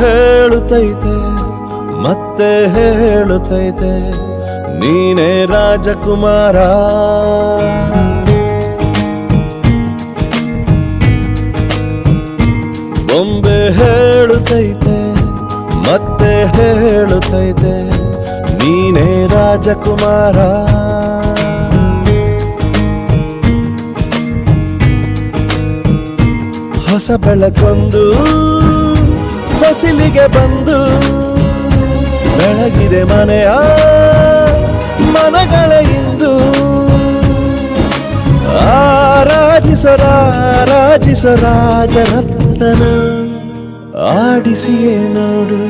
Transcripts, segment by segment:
ಹೇಳುತ್ತೈತೆ ಮತ್ತೆ ಹೇಳುತ್ತೈತೆ ನೀನೇ ರಾಜಕುಮಾರ. ಒಂಬೆ ಹೇಳುತ್ತೈತೆ ಮತ್ತೆ ಹೇಳುತ್ತೈತೆ ನೀನೇ ರಾಜಕುಮಾರ. ಹೊಸ ಬೆಳಕೊಂದು ಹೊಸಿಲಿಗೆ ಬಂದು ಬೆಳಗಿದೆ ಮನೆಯ ಮನಗಳ ಇಂದು. ಆರಾಜಿಸರಾಜಿಸ ರಾಜರತ್ನ ಆಡಿಸಿಯೇ ನೋಡು,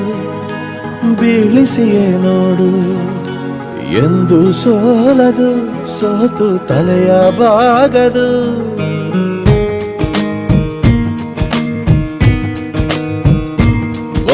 ಬೀಳಿಸಿಯೇ ನೋಡು. ಎಂದು ಸೋಲದು, ಸೋತು ತಲೆಯ ಬಾಗದು